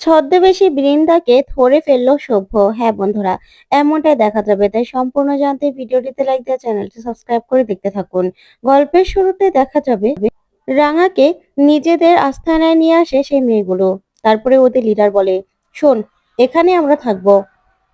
ছদ্মবেশী বৃন্দাকে ধরে ফেলল সভ্য। হ্যাঁ বন্ধুরা, এমনটাই দেখা যাবে। তাই সম্পূর্ণ জানতে ভিডিওটিতে লাইক দিয়ে চ্যানেলটি সাবস্ক্রাইব করে দেখতে থাকুন। গল্পের শুরুতে দেখা যাবে, রাঙাকে নিজেদের আস্থানায় নিয়ে আসে সেই মেয়েগুলো। তারপরে ওদের লিডার বলে, শোন, এখানে আমরা থাকব।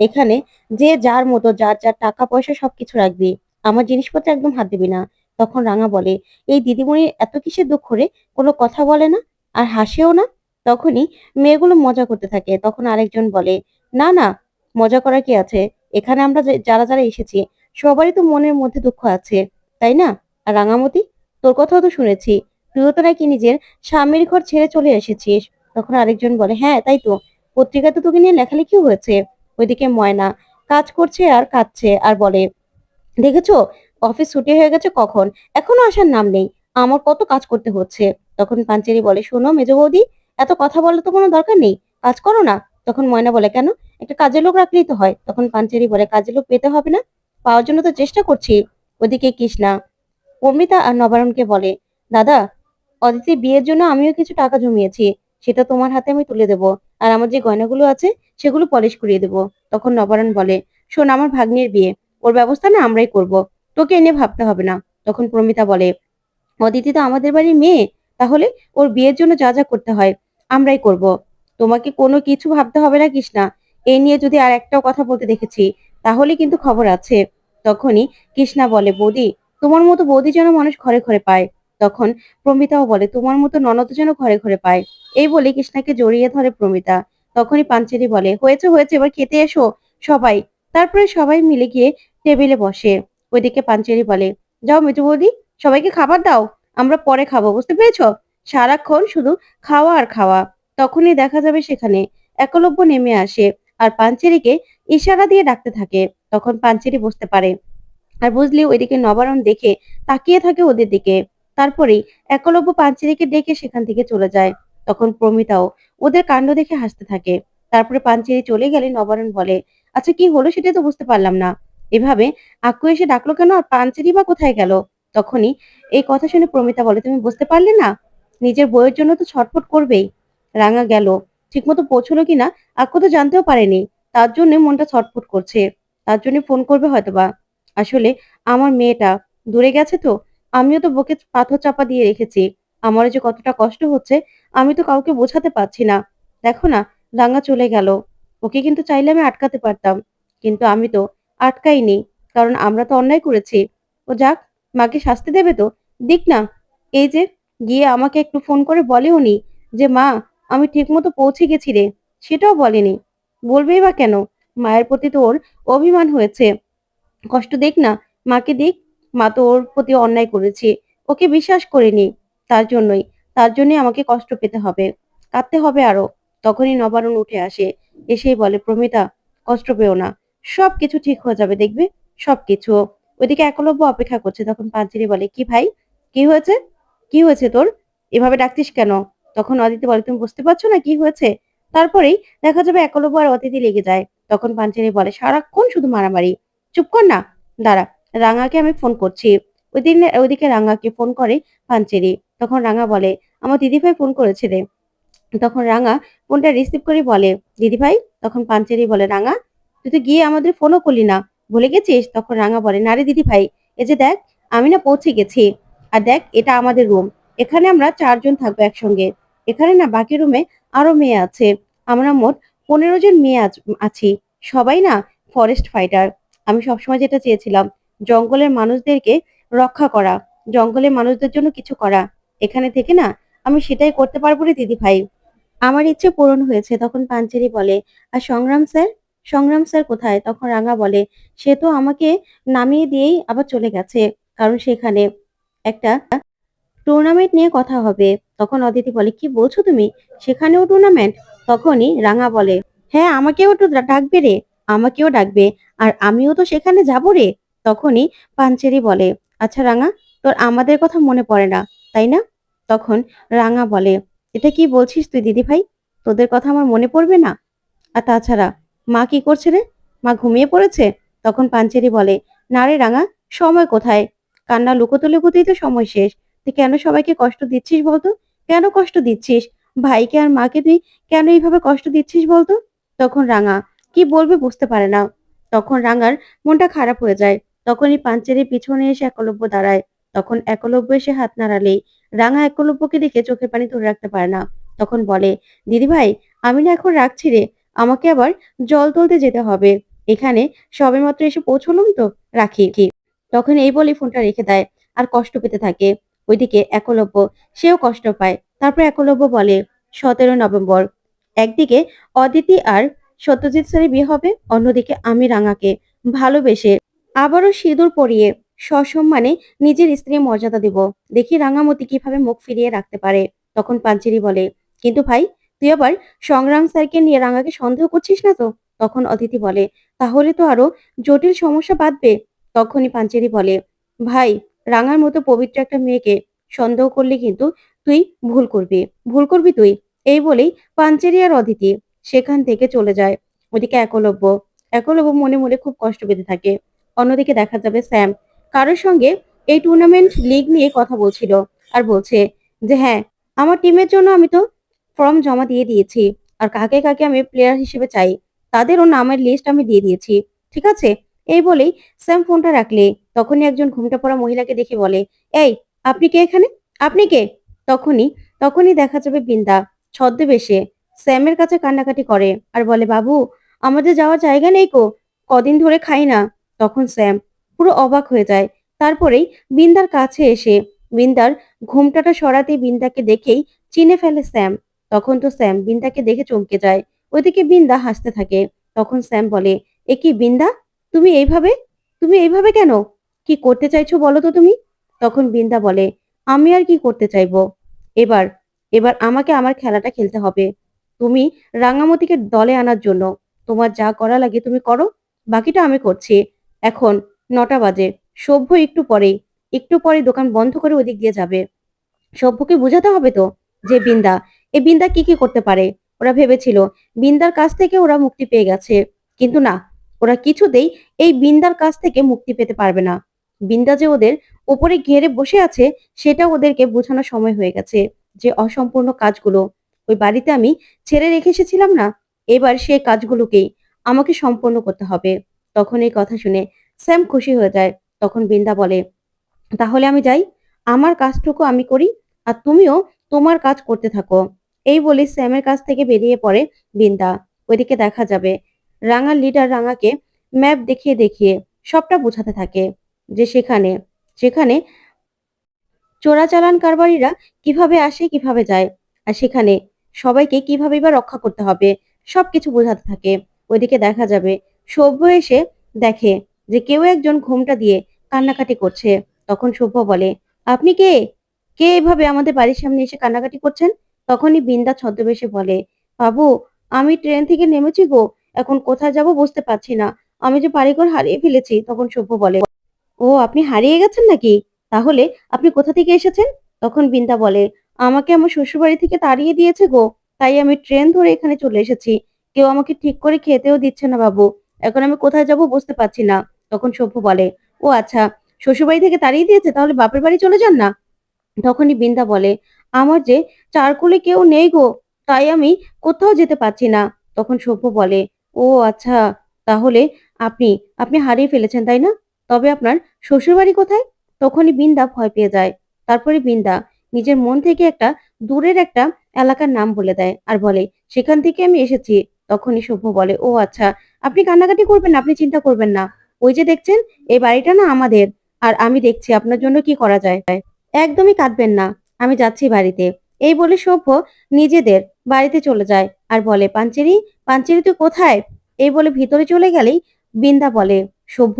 এখানে যে যার মতো, যার যার টাকা পয়সা সবকিছু রাখবি। আমার জিনিসপত্র একদম হাত দিবি না। তখন রাঙা বলে, এই দিদিমণির এত কিসের দুঃখ রে? কোনো কথা বলে না? আর হাসেও না? তখনই মেয়েগুলো মজা করতে থাকে। তখন আরেকজন বলে, না না, মজা করার কি আছে? এখানে আমরা যারা যারা এসেছি, সবারই তো মনের মধ্যে দুঃখ আছে, তাই না? আর রাঙামতি, তোর কথাও তো শুনেছি। তুইও তো নাকি নিজের স্বামীর ঘর ছেড়ে চলে এসেছিস? তখন আরেকজন বলে হ্যাঁ তাই তো। পত্রিকাতে তোকে নিয়ে লেখালেখিও হয়েছে। ওইদিকে ময়না কাজ করছে আর কাঁদছে আর বলে, দেখেছ, অফিস ছুটি হয়ে গেছে কখন? এখনও আসার নাম নেই। আমার কত কাজ করতে হচ্ছে? তখন পাঞ্চেরি বলে, শোনো মেজ বৌদি এত কথা বলার তো কোনো দরকার নেই। কাজ করো না। তখন ময়না বলে, কেন? একটা কাজের লোক রাখলেই তো হয়। তখন পাঞ্চেরি বলে, কাজের লোক পেতে হবে না। পাওয়ার জন্য তো চেষ্টা করছি। ওদিকে কৃষ্ণা অমৃতা আর নবারণকে বলে, দাদা, অদিতি বিয়ের জন্য আমিও কিছু টাকা জমিয়েছি। সেটা তোমার হাতে আমি তুলে দেব। আর আমার যে গয়নাগুলো আছে, সেগুলো পলিশ করিয়ে দেব। তখন নবারণ বলে, শোন, আমার ভাগ্নের বিয়ে। ওর ব্যবস্থা না আমরাই করব। তোকে এনে ভাবতে হবে না। তখন প্রমিতা বলে, অদিতি তো আমাদের বাড়ির মেয়ে। তাহলে ওর বিয়ের জন্য যা যা করতে হয় আমরাই করব। তোমাকে কোনো কিছু ভাবতে হবে না, কৃষ্ণা। এই নিয়ে যদি আর একটাও কথা বলতে দেখেছি, তাহলে কিন্তু খবর আছে। তখনই কৃষ্ণা বলে, বৌদি, তোমার মতো বৌদি যেন মানুষ ঘরে ঘরে পায়। তখন প্রমিতাও বলে, তোমার মতো ননদ যেন ঘরে ঘরে পায়। এই বলে কৃষ্ণাকে জড়িয়ে ধরে প্রমিতা। তখনই পাঞ্চেরি বলে, হয়েছে হয়েছে, এবার খেতে এসো সবাই। তারপরে সবাই মিলে গিয়ে টেবিলে বসে। ওইদিকে পাঞ্চেরি বলে, যাও মেজু বৌদি, সবাইকে খাবার দাও, আমরা পরে খাব, বুঝতে পেরেছ? সারাক্ষণ শুধু খাওয়া আর খাওয়া। তখনই দেখা যাবে সেখানে একলব্য নেমে আসে আর পাঞ্চেরিকে ইশারা দিয়ে ডাকতে থাকে। তখন পাঞ্চেরি বসতে পারে। আর বুঝলি, ওইদিকে নবারণ দেখে তাকিয়ে থাকে ওদের দিকে। তারপরেই একলব্য পাঞ্চেরিকে ডেকে সেখান থেকে চলে যায়। তখন প্রমিতাও ওদের কাণ্ড দেখে হাসতে থাকে। তারপরে পাঞ্চেরি চলে গেলে নবারণ বলে আচ্ছা কি হলো সেটা তো বুঝতে পারলাম না। এভাবে আক্কু এসে ডাকলো কেন আর পাঞ্চেরি বা কোথায় গেল? তখনই এই কথা শুনে প্রমিতা বলে, তুমি বুঝতে পারলে না? নিজের বইয়ের জন্য তো ছটফট করবেই। রাঙা গেল। ঠিকমতো পৌঁছলো কিনা আক্কু তো জানতেও পারেনি। তার জন্য মনটা ছটফট করছে। তার জন্য ফোন করবে হয়তোবা। আসলে আমার মেয়েটা দূরে গেছে তো, আমিও তো বুকে পাথর চাপা দিয়ে রেখেছি। আমারও যে কতটা কষ্ট হচ্ছে, আমি তো কাউকে বোঝাতে পারছি না। দেখো না, রাঙা চলে গেল। ওকে কিন্তু চাইলে আমি আটকাতে পারতাম। কিন্তু আমি তো আটকাইনি, কারণ আমরা তো অন্যায় করেছি। ও যাক, মাকে শাস্তি দেবে তো? দিক না। এই যে গিয়ে আমাকে একটু ফোন করে বলেও নি যে, মা, আমি ঠিকমতো পৌঁছে গেছি রে। সেটাও বলেনি। বলবেই বা কেন? মায়ের প্রতি তো ওর অভিমান হয়েছে। কষ্ট দেখ না, মাকে দেখ। মা তো ওর প্রতি অন্যায় করেছে। ওকে বিশ্বাস করেনি তার জন্যই। তার জন্যই আমাকে কষ্ট পেতে হবে। কাঁদতে হবে আরও। তখনই নবারণ উঠে আসে। এসেই বলে, প্রমিতা, কষ্ট পেও না। সব কিছু ঠিক হয়ে যাবে, দেখবে? সবকিছু। ওইদিকে একলব্য অপেক্ষা করছে। তখন পাঞ্চেরি বলে, কি ভাই? কি হয়েছে? কি হয়েছে তোর? এভাবে ডাকতিস কেন? তখন অদিতি বলে, তুমি বুঝতে পারছ না কি হয়েছে? তারপরেই দেখা যাবে একলব্য আর অতিথি লেগে যায়। তখন পাঞ্চেরি বলে, সারাক্ষণ শুধু মারামারি। চুপ কর না, দাঁড়া, রাঙাকে আমি ফোন করছি। ওই দিন ওইদিকে রাঙাকে ফোন করে পাঞ্চেরি তখন রাঙা বলে, আমার দিদিভাই ফোন করেছে রে। তখন রাঙা ফোনটা রিসিভ করে বলে, দিদিভাই? তখন পাঞ্চেরি বলে, রাঙা, তুই তো গিয়ে আমাদের ফোনও করলি না। ভুলে গেছিস? তখন রাঙা বলে, না রে দিদি ভাই এই যে দেখ, আমি না পৌঁছে গেছি। আর দেখ, এটা আমাদের রুম এখানে আমরা চারজন থাকব একসঙ্গে। এখানে না, বাকি রুমে আরও মেয়ে আছে। আমরা মোট পনেরো জন মেয়ে আছ- সবাই না ফরেস্ট ফাইটার আমি সবসময় যেটা চেয়েছিলাম, জঙ্গলের মানুষদেরকে রক্ষা করা, জঙ্গলের মানুষদের জন্য কিছু করা। এখানে থেকে না, আমি সেটাই করতে পারব রে দিদি ভাই। আমার ইচ্ছে পূরণ হয়েছে, তখন পাঞ্চেরি বলে, আর সংগ্রাম স্যার? সংগ্রাম স্যার কোথায়? তখন রাঙা বলে, সে তো আমাকে নামিয়ে দিয়েই আবার চলে গেছে, কারণ সেখানে। একটা টুর্নামেন্ট নিয়ে কথা হবে। তখন অদিতি বলে, কি বলছো তুমি? সেখানেও টুর্নামেন্ট তখনই রাঙা বলে হ্যাঁ আমাকেও তো ডাকবে রে, আমাকেও ডাকবে, আর আমিও তো সেখানে যাব রে। তখনই পাঞ্চেরি বলে আচ্ছা রাঙা, তোর আমাদের কথা মনে পড়ে না, তাই না? তখন রাঙা বলে, এটা কি বলছিস তুই দিদি ভাই তোদের কথা আমার মনে পড়বে না? আর তাছাড়া, মা কি করছে রে? মা ঘুমিয়ে পড়েছে? তখন পাঞ্চেরি বলে, না রে রাঙা, সময় কোথায়? কান্না লুকোতে লুকোতেই তো সময় শেষ। তুই কেন সবাইকে কষ্ট দিচ্ছিস বলতো? কেন কষ্ট দিচ্ছিস? ভাইকে আর মাকে তুই কেন এইভাবে কষ্ট দিচ্ছিস বলতো? তখন রাঙা, কি বলবে বুঝতে পারে না। তখন রাঙার মনটা খারাপ হয়ে যায়। তখনই পাঞ্চেরির পিছনে এসে একলব্য দাঁড়ায়। তখন একলব্য এসে হাত নাড়ালেই রাঙা একলব্যকে দেখে চোখের পানি ধরে রাখতে পারে না। তখন বলে দিদি ভাই আমি না এখন রাখছি রে। আমাকে আবার জল তুলতে যেতে হবে। এখানে সবেমাত্র এসে পৌঁছলাম তো? রাখি। তখন এই বলে ফোনটা রেখে দেয় আর কষ্ট পেতে থাকে। ওইদিকে একলব্য, সেও কষ্ট পায়। তারপর একলব্য বলে, সতেরো নভেম্বর। একদিকে অদিতি আর সত্যজিৎ স্যারের বিয়ে হবে, অন্যদিকে আমি রাঙাকে ভালোবেসে আবারও সিঁদুর পরিয়ে সসম্মানে নিজের স্ত্রীর মর্যাদা দেব। দেখি রাঙামতি কীভাবে মুখ ফিরিয়ে রাখতে পারে। তখন পাঞ্চেরি বলে, কিন্তু ভাই, তুই আবার সংগ্রাম স্যারকে নিয়ে রাঙাকে সন্দেহ করছিস না তো? তখন অদিতি বলে, তাহলে তো আরও জটিল সমস্যা বাঁধবে। তখনই পাঞ্চেরি বলে, ভাই, রাঙার মতো পবিত্র একটা মেয়েকে সন্দেহ করলে কিন্তু তুই ভুল করবি। ভুল করবি তুই? এই বলেই পাঞ্চেরি আর অদিতি সেখান থেকে চলে যায়। ওদিকে একলব্য একলব্য মনে মনে খুব কষ্ট পেতে থাকে। অন্যদিকে দেখা যাবে স্যাম, কারোর সঙ্গে এই টুর্নামেন্ট লিগ নিয়ে কথা বলছিল আর বলছে যে হ্যাঁ আমার টিমের জন্য আমি তো ফর্ম জমা দিয়ে দিয়েছি আর কাকে কাকে আমি প্লেয়ার হিসেবে চাই, তাদেরও নামের লিস্ট আমি দিয়ে দিয়েছি, ঠিক আছে? এই বলেই স্যাম ফোনটা রাখলে। তখনই একজন ঘুমটা পড়া মহিলাকে দেখে বলে, এই, আপনি কে এখানে? আপনি কে? তখনই তখনই দেখা যাবে বিন্দা, ছদ্মবেশে। স্যামের কাছে কান্নাকাটি করে আর বলে, বাবু, আমাদের যাওয়ার জায়গা নেই কো, কদিন ধরে খাই না। তখন স্যাম পুরো অবাক হয়ে যায়। তারপরেই বিন্দার কাছে এসে, বিন্দার ঘুমটাটা সরাতে বিন্দাকে দেখেই চিনে ফেলে স্যাম। তখন তো স্যাম বিন্দাকে দেখে চমকে যায়। ওইদিকে বিন্দা হাসতে থাকে। তখন স্যাম বলে, এ কি বিন্দা? তুমি এইভাবে? তুমি এইভাবে কেন? কি করতে চাইছো বলো তো তুমি? তখন বিন্দা বলে, আমি আর কি করতে চাইব? এবার এবার আমাকে আমার খেলাটা খেলতে হবে। তুমি রাঙামতিকে দলে আনার জন্য। তোমার যা করা লাগে তুমি করো, বাকিটা আমি করছি। এখন নটা বাজে। সভ্য একটু পরেই, একটু পরে দোকান বন্ধ করে ওদিক দিয়ে যাবে। সভ্যকে বোঝাতে হবে তো যে বিন্দা, এ বিন্দা কি কি করতে পারে? ওরা ভেবেছিল, বিন্দার কাছ থেকে ওরা মুক্তি পেয়ে গেছে। কিন্তু না ওরা কিছুতেই এই বিন্দার কাছ থেকে মুক্তি পেতে পারবে না। বিন্দা যে ওদের উপরে ঘেরে বসে আছে সেটা ওদেরকে বোঝানোর সময় হয়ে গেছে যে অসম্পূর্ণ কাজগুলো। ওই বাড়িতে আমি ছেড়ে রেখে এসেছিলাম না? এবার সেই কাজগুলোকেই আমাকে সম্পূর্ণ করতে হবে। তখন এই কথা শুনে স্যাম খুশি হয়ে যায়। তখন বিন্দা বলে, তাহলে আমি যাই। আমার কাজটুকু আমি করি আর তুমিও তোমার কাজ করতে থাকো। এই বলে স্যামের কাছ থেকে বেরিয়ে পড়ে বিন্দা। ওইদিকে দেখা যাবে রাঙার লিডার রাঙাকে ম্যাপ দেখিয়ে দেখিয়ে সবটা বোঝাতে থাকে যে সেখানে সেখানে চোরাচালান কারবারিরা কীভাবে আসে, কীভাবে যায়, আর সেখানে সবাইকে কীভাবে বা রক্ষা করতে হবে, সবকিছু বোঝাতে থাকে। ওইদিকে দেখা যাবে, সভ্য এসে দেখে যে কেউ একজন ঘুমটা দিয়ে কান্নাকাটি করছে। তখন সভ্য বলে, আপনি কে? কে এভাবে আমাদের বাড়ির সামনে এসে কান্নাকাটি করছেন? তখনই বিন্দা ছদ্মবেশে বলে, বাবু, আমি ট্রেন থেকে নেমেছি গো। এখন কোথায় যাব বুঝতে পারছি না। আমি যে বাড়িঘর হারিয়ে ফেলেছি, তখন সভ্য বলে, ও, আপনি হারিয়ে গেছেন নাকি? তাহলে আপনি কোথা থেকে এসেছেন? তখন বিন্দা বলে, আমাকে আমার শ্বশুরবাড়ি থেকে তাড়িয়ে দিয়েছে গো, তাই আমি ট্রেন ধরে এখানে চলে এসেছি। কেউ আমাকে ঠিক করে খেতেও দিচ্ছে না বাবু, এখন আমি কোথায় যাব বুঝতে পারছি না। তখন সভ্য বলে, ও আচ্ছা শ্বশুরবাড়ি থেকে তাড়িয়ে দিয়েছে, তাহলে বাপের বাড়ি চলে যান না? তখনই বিন্দা বলে, আমার যে চারকুলে কেউ নেই গো, তাই আমি কোথাও যেতে পারছি না। তখন সভ্য বলে ও আচ্ছা তাহলে আপনি আপনি হারিয়ে ফেলেছেন, তাই না? তবে আপনার শ্বশুরবাড়ি কোথায়? তখনই বিন্দা ভয় পেয়ে যায়। তারপরে বিন্দা নিজের মন থেকে একটা দূরের একটা এলাকার নাম বলে দেয় আর বলে, সেখান থেকে আমি এসেছি। তখনই সভ্য বলে, ও আচ্ছা আপনি কান্নাকাটি করবেন না, আপনি চিন্তা করবেন না। ওই যে দেখছেন, এই বাড়িটা না আমাদের। আর আমি দেখছি, আপনার জন্য কি করা যায়? একদমই কাঁদবেন না, আমি যাচ্ছি বাড়িতে। এই বলে সভ্য নিজেদের বাড়িতে চলে যায়। আর বলে, পাঞ্চেরি পাঞ্চেরি তুই কোথায়? এই বলে ভিতরে চলে গেলেই বিন্দা বলে, সভ্য,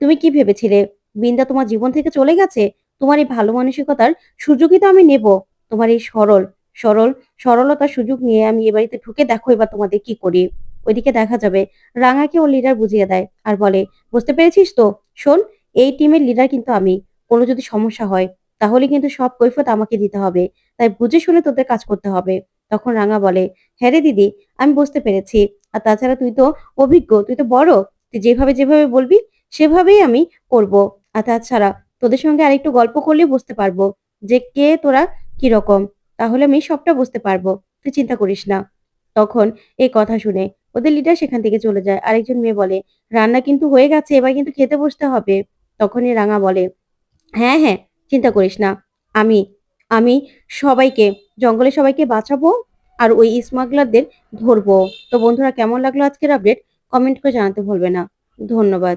তুমি কি ভেবেছিলে? বিন্দা তোমার জীবন থেকে চলে গেছে? তোমার এই ভালো মানসিকতার সুযোগই তো আমি নেব। তোমার এই সরল সরল, সরলতার সুযোগ নিয়ে আমি এ বাড়িতে ঢুকে দেখো এবার তোমাদের কি করি। ওইদিকে দেখা যাবে রাঙাকে ও লিডার বুঝিয়ে দেয় আর বলে, বুঝতে পেরেছিস তো? শোন, এই টিমের লিডার কিন্তু আমি। কোনো যদি সমস্যা হয়, তাহলে কিন্তু সব কৈফত আমাকে দিতে হবে। তাই বুঝে শুনে তোদের কাজ করতে হবে। তখন রাঙা বলে হ্যাঁ রে দিদি, আমি বুঝতে পেরেছি। আর তাছাড়া তুই তো অভিজ্ঞ, তুই তো বড়। তুই যেভাবে যেভাবে বলবি, সেভাবেই আমি করব। আর তাছাড়া তোদের সঙ্গে আরেকটু গল্প করলে বুঝতে পারব যে কে তোরা কীরকম তাহলে আমি সবটা বুঝতে পারব, তুই চিন্তা করিস না। তখন এই কথা শুনে ওদের লিডার সেখান থেকে চলে যায়। আরেকজন মেয়ে বলে, রান্না কিন্তু হয়ে গেছে, এবার কিন্তু খেতে বসতে হবে। তখনই রাঙা বলে হ্যাঁ হ্যাঁ চিন্তা করিস না। আমি আমি সবাইকে, জঙ্গলে সবাইকে বাঁচাবো আর ওই স্মাগলারদের ধরবো। তো বন্ধুরা, কেমন লাগল আজকের আপডেট কমেন্ট করে জানাতে ভুলবে না। ধন্যবাদ।